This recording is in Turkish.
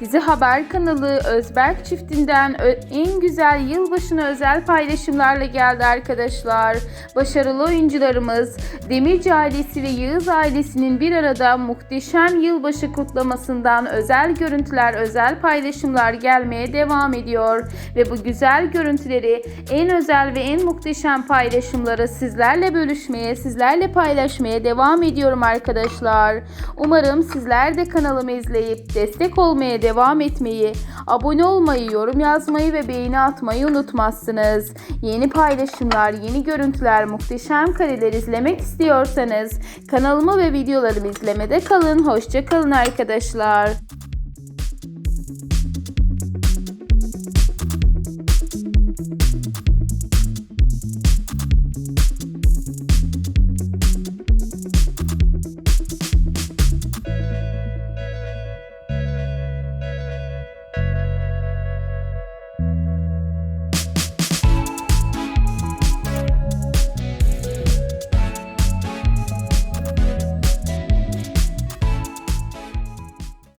Dizi Haber kanalı Özberk çiftinden en güzel yılbaşına özel paylaşımlarla geldi arkadaşlar. Başarılı oyuncularımız Demirci ailesi ve Yağız ailesinin bir arada muhteşem yılbaşı kutlamasından özel görüntüler, özel paylaşımlar gelmeye devam ediyor. Ve bu güzel görüntüleri en özel ve en muhteşem paylaşımları sizlerle bölüşmeye, sizlerle paylaşmaya devam ediyorum arkadaşlar. Umarım sizler de kanalımı izleyip destek olmaya devam etmeyi, abone olmayı, yorum yazmayı ve beğeni atmayı unutmazsınız. Yeni paylaşımlar, yeni görüntüler, muhteşem kareler izlemek istiyorsanız kanalımı ve videolarımı izlemede kalın. Hoşça kalın arkadaşlar.